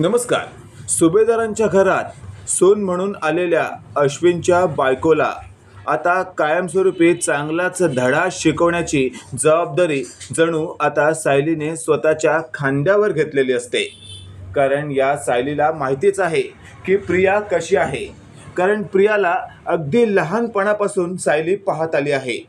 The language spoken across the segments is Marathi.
नमस्कार. सुभेदारांच्या घरात सोन म्हणून आलेल्या अश्विनच्या बायकोला आता कायमस्वरूपी चांगलाच धडा शिकवण्याची जबाबदारी जणू आता सायलीने स्वतःच्या खांद्यावर घेतलेली असते. कारण या सायलीला माहितीच आहे की प्रिया कशी आहे. कारण प्रियाला अगदी लहानपणापासून सायली पाहत आली आहे.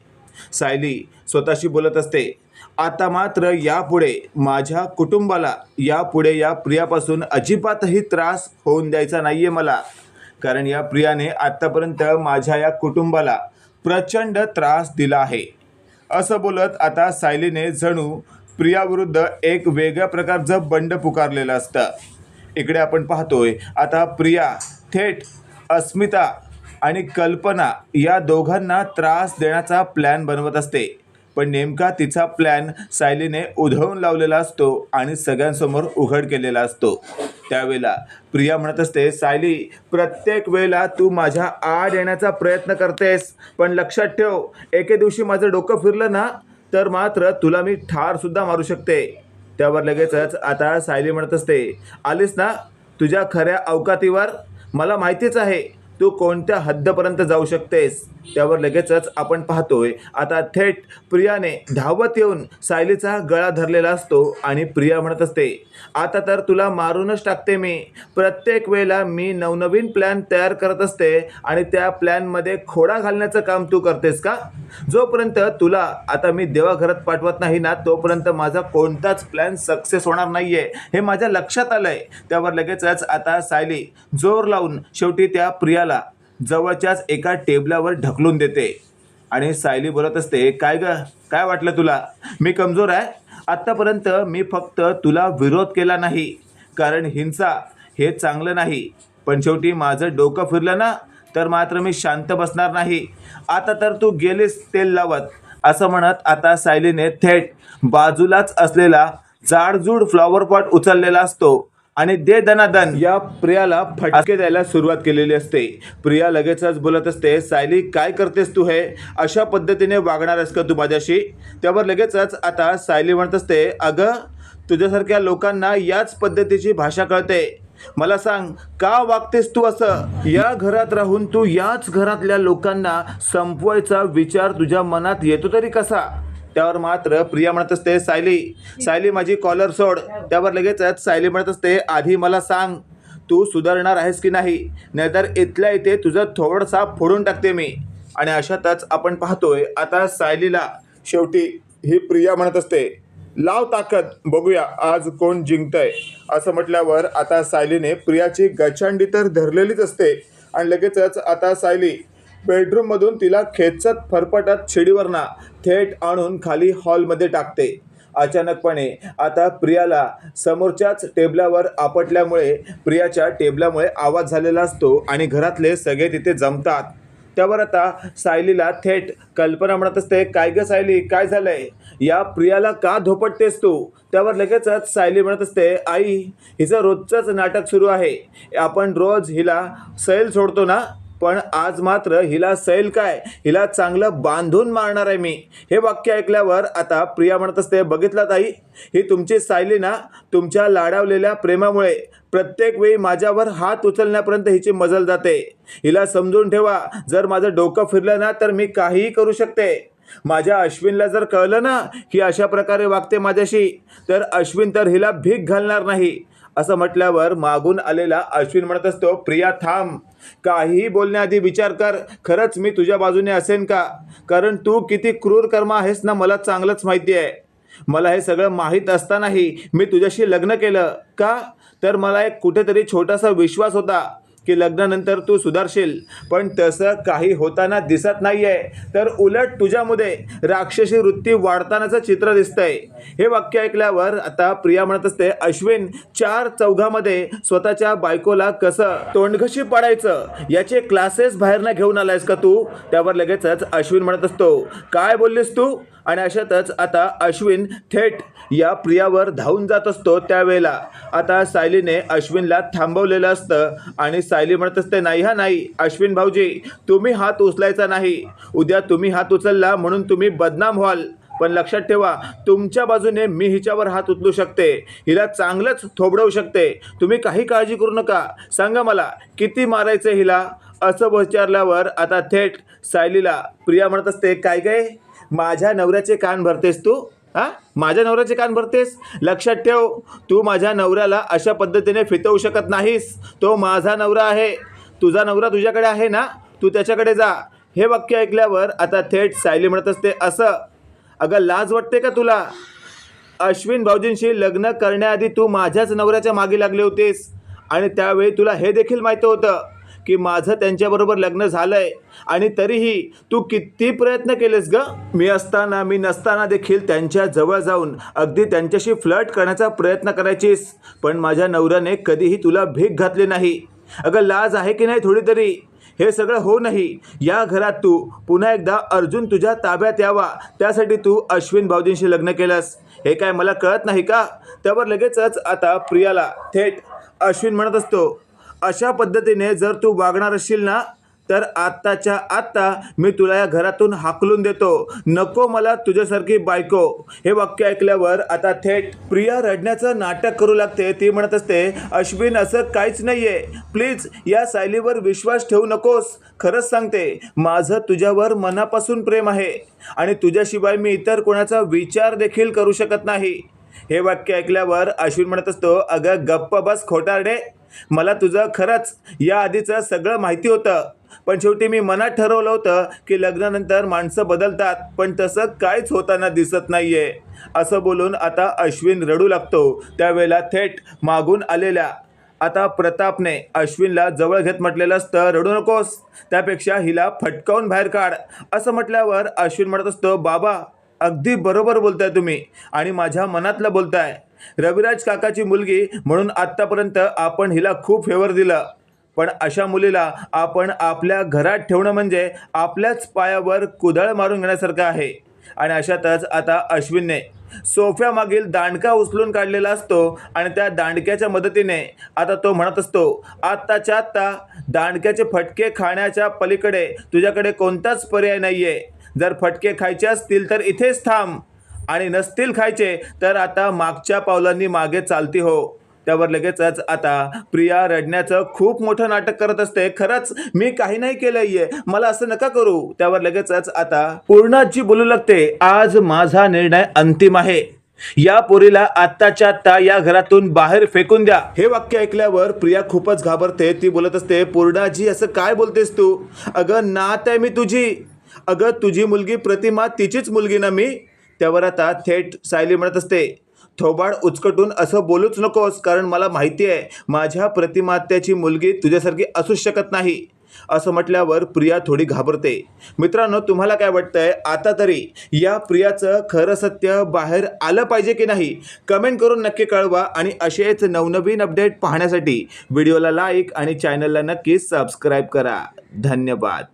सायली स्वतःशी बोलत असते आता मात्र यापुढे माझ्या कुटुंबाला यापुढे या प्रियापासून अजिबातही त्रास होऊन द्यायचा नाही आहे मला. कारण या प्रियाने आत्तापर्यंत माझ्या या कुटुंबाला प्रचंड त्रास दिला आहे. असं बोलत आता सायलीने जणू प्रियाविरुद्ध एक वेगळ्या प्रकारचं बंड पुकारलेलं असतं. इकडे आपण पाहतोय आता प्रिया थेट अस्मिता आणि कल्पना या दोघांना त्रास देण्याचा प्लॅन बनवत असते. पण नेमका तिचा प्लॅन सायलीने उधळून लावलेला असतो आणि सगळ्यांसमोर उघड केलेला असतो. त्यावेळेला प्रिया म्हणत असते सायली प्रत्येक वेळेला तू माझ्या आड येण्याचा प्रयत्न करतेस पण लक्षात ठेव एके दिवशी माझं डोकं फिरलं ना तर मात्र तुला मी ठारसुद्धा मारू शकते. त्यावर लगेचच आता सायली म्हणत असते आलीस ना तुझ्या खऱ्या अवकातीवर? मला माहितीच आहे तू कोणत्या हद्दपर्यंत जाऊ शकतेस? त्यावर लगेचच आपण पाहतोय. आता थेट प्रियाने धावत येऊन सायलीचा गळा धरलेला असतो आणि प्रिया म्हणत असते आता तर तुला मारूनच टाकते मी. प्रत्येक वेळेला मी नवनवीन प्लॅन तयार करत असते आणि त्या प्लॅनमध्ये खोडा घालण्याचं काम तू करतेस का? जोपर्यंत तुला आता मी देवाघरात पाठवत नाही ना तोपर्यंत माझा कोणताच प्लॅन सक्सेस होणार नाही आहे हे माझ्या लक्षात आलं आहे त्यावर लगेचच आता सायली जोर लावून शेवटी त्या प्रियाला जवळच्याच एका टेबलावर ढकलून देते. आणि सायली बोलत असते काय ग? काय वाटलं तुला? मी कमजोर आहे. आत्तापर्यंत मी फक्त तुला विरोध केला नाही. कारण हिंसा हे चांगलं नाही. पण शेवटी माझं डोकं फिरलं ना तर मात्र मी शांत बसणार नाही. आता तर तू गेलीस तेल लावत. असं म्हणत आता सायलीने थेट बाजूलाच असलेला जाडजूड फ्लॉवर पॉट उचललेला असतो. आणि दे दनादन या प्रियाला फटके द्यायला सुरुवात केलेली असते. प्रिया लगेचच बोलत असते सायली काय करतेस तू हे? अशा पद्धतीने वागणार आहेस का तू माझ्याशी? त्यावर लगेचच आता सायली म्हणत असते अगं तुझ्यासारख्या लोकांना याच पद्धतीची भाषा कळते. मला सांग का वागतेस तू असं? या घरात राहून तू याच घरातल्या लोकांना संपवायचा विचार तुझ्या मनात येतो तरी कसा? त्यावर मात्र प्रिया म्हणत असते सायली सायली माझी कॉलर सोड. त्यावर लगेचच सायली म्हणत असते आधी मला सांग तू सुधारणार आहेस की नाही? नाहीतर इथल्या इथे तुझं थोडंसा फोडून टाकते मी. आणि अशातच आपण पाहतोय आता सायलीला शेवटी ही प्रिया म्हणत असते लाव ताकद बघूया आज कोण जिंकतंय. असं म्हटल्यावर आता सायलीने प्रियाची गचांडी तर धरलेलीच असते आणि लगेचच आता सायली बेडरूममधून तिला खेचत फरफटत शिडीवरना थेट आणून खाली हॉलमध्ये टाकते. अचानकपणे आता प्रियाला समोरच्याच टेबलावर आपटल्यामुळे प्रियाच्या टेबलामुळे आवाज झालेला असतो आणि घरातले सगळे तिथे जमतात. त्यावर आता सायलीला थेट कल्पना म्हणत असते काय ग सायली काय झालंय? या प्रियाला का धोपटतेस तू? त्यावर लगेचच सायली म्हणत असते आई हिचं रोजचंच नाटक सुरू आहे. आपण रोज हिला सैल सोडतो ना? पण आज मात्र हिला सैल काय? हिला चांगलं बांधून मारणार आहे मी. हे वाक्य ऐकल्यावर आता प्रिया म्हणत असते बघितलं ताई ही तुमची सायली ना तुमच्या लाडावलेल्या प्रेमामुळे प्रत्येक वेळी माझ्यावर हात उचलण्यापर्यंत हिची मजल जाते. हिला समजून ठेवा जर माझं डोकं फिरलं ना तर मी काहीही करू शकते. माझ्या अश्विनला जर कळलं ना की अशा प्रकारे वागते माझ्याशी तर अश्विन तर हिला भीक घालणार नाही. असं म्हटल्यावर मागून आलेला अश्विन म्हणत असतो प्रिया थांब. काहीही बोलण्याआधी विचार कर. खरंच मी तुझ्या बाजूने असेन का? कारण तू किती क्रूर कर्म आहेस ना मला चांगलंच माहिती आहे. मला हे सगळं माहीत असतानाही मी तुझ्याशी लग्न केलं. का? तर मला एक कुठेतरी छोटासा विश्वास होता. की लग्नानंतर तू सुधारशील. पण तसं काही होताना दिसत नाही आहे तर उलट तुझ्यामध्ये राक्षसी वृत्ती वाढतानाचं चित्र दिसतंय. हे वाक्य ऐकल्यावर आता प्रिया म्हणत असते अश्विन चार चौघामध्ये स्वतःच्या बायकोला कसं तोंडघशी पाडायचं? याचे क्लासेस बाहेरनं घेऊन आलायस का तू? त्यावर लगेचच अश्विन म्हणत असतो काय बोललीस तू? आणि अशातच आता अश्विन थेट या प्रियावर धावून जात असतो त्यावेळेला. आता सायलीने अश्विनला थांबवलेलं असतं आणि सायली म्हणत असते नाही हा नाही अश्विन भाऊजी तुम्ही हात उचलायचा नाही. उद्या तुम्ही हात उचलला म्हणून तुम्ही बदनाम व्हाल. पण लक्षात ठेवा तुमच्या बाजूने मी हिच्यावर हात उचलू शकते. हिला चांगलंच थोबडवू शकते. तुम्ही काही काळजी करू नका. सांगा मला किती मारायचं हिला? असं विचारल्यावर आता थेट सायलीला प्रिया म्हणत असते काय काय? माझ्या नवऱ्याचे कान भरतेस तू? हा? माझ्या नवऱ्याचे कान भरतेस? लक्षात ठेव तू माझ्या नवऱ्याला अशा पद्धतीने फितवू शकत नाहीस. तो माझा नवरा आहे. तुझा नवरा तुझ्याकडे आहे ना? तू त्याच्याकडे जा. हे वाक्य ऐकल्यावर आता थेट सायली म्हणत असते असं. अगं लाज वाटते का तुला? अश्विन भाऊजींशी लग्न करण्याआधी तू माझ्याच नवऱ्याच्या मागे लागले होतेस आणि त्यावेळी तुला हे देखील माहिती होतं. की माझं त्यांच्याबरोबर लग्न झालं आहे आणि तरीही तू किती प्रयत्न केलेस ग? मी असताना मी नसताना देखील त्यांच्या जवळ जाऊन अगदी त्यांच्याशी फ्लर्ट करण्याचा प्रयत्न करायचीस. पण माझ्या नवऱ्याने कधीही तुला भीक घातली नाही. अगं लाज आहे की नाही थोडी तरी हे सगळं हो नाही. या घरात तू पुन्हा एकदा अर्जुन तुझ्या ताब्यात यावा. त्यासाठी तू अश्विन भाऊजींशी लग्न केलंस. हे काय मला कळत नाही का? त्यावर लगेचच आता प्रियाला थेट अश्विन म्हणत असतो. अशा पद्धतीने जर तू वागणार असशील ना तर आत्ताच्या आत्ता मी तुला या घरातून हाकलून देतो. नको मला तुझ्यासारखी बायको. हे वाक्य ऐकल्यावर आता थेट प्रिया रडण्याचं नाटक करू लागते. ती म्हणत असते अश्विन असं काहीच नाही आहे प्लीज या सायलीवर विश्वास ठेवू नकोस. खरंच सांगते माझं तुझ्यावर मनापासून प्रेम आहे आणि तुझ्याशिवाय मी इतर कोणाचा विचार देखील करू शकत नाही. हे वाक्य ऐकल्यावर अश्विन म्हणत असतो अगं गप्प बस खोटारडे. मला तुझं खरंच या आधीचं सगळं माहिती होतं. पण शेवटी मी मनात ठरवलं होतं की लग्नानंतर माणसं बदलतात पण तसं काहीच होताना दिसत नाही आहे असं बोलून आता अश्विन रडू लागतो. त्यावेळेला थेट मागून आलेल्या आता प्रतापने अश्विनला जवळ घेत म्हटलेलं असतं रडू नकोस. त्यापेक्षा हिला फटकावून बाहेर काढ. असं म्हटल्यावर अश्विन म्हणत असतो बाबा अगदी बरोबर बोलताय तुम्ही आणि माझ्या मनातलं बोलताय. रविराज काकाची मुलगी म्हणून आत्तापर्यंत आपण हिला खूप फेवर दिलं. पण अशा मुलीला आपण आपल्या घरात ठेवणं म्हणजे आपल्याच पायावर कुदळ मारून घेण्यासारखं आहे. आणि अशातच आता अश्विनने सोफ्यामागील दांडका उचलून काढलेला असतो आणि त्या दांडक्याच्या मदतीने आता तो म्हणत असतो आत्ताच्या आत्ता दांडक्याचे फटके खाण्याच्या पलीकडे तुझ्याकडे कोणताच पर्याय नाही आहे जर फटके खायचे असतील तर इथेच थांब. आणि नसतील खायचे तर आता मागच्या पावलांनी मागे चालती हो. त्यावर लगेचच आता प्रिया रडण्याचं खूप मोठं नाटक करत असते. खरंच मी काही नाही केलं आहे मला असं नका करू. त्यावर लगेचच आता पूर्णाजी बोलू लागते आज माझा निर्णय अंतिम आहे. या पोरीला आत्ताच्या आत्ता या घरातून बाहेर फेकून द्या. हे वाक्य ऐकल्यावर प्रिया खूपच घाबरते. ती बोलत असते पूर्णाजी असं काय बोलतेस तू? अगं नात आहे मी तुझी. अगं तुझी मुलगी प्रतिमा तिचीच मुलगी ना मी. त्यावर आता थेट सायली म्हणत असते थोबाड उचकटून असं बोलूच नकोस कारण मला माहिती आहे माझ्या प्रतिमात्याची मुलगी तुझ्यासारखी असूच शकत नाही. असं म्हटल्यावर प्रिया थोडी घाबरते. मित्रांनो तुम्हाला काय वाटतंय? आता तरी या प्रियाचं खरं सत्य बाहेर आलं पाहिजे की नाही? कमेंट करून नक्की कळवा आणि असेच नवनवीन अपडेट पाहण्यासाठी व्हिडिओला लाईक आणि चॅनलला नक्की सबस्क्राईब करा. धन्यवाद.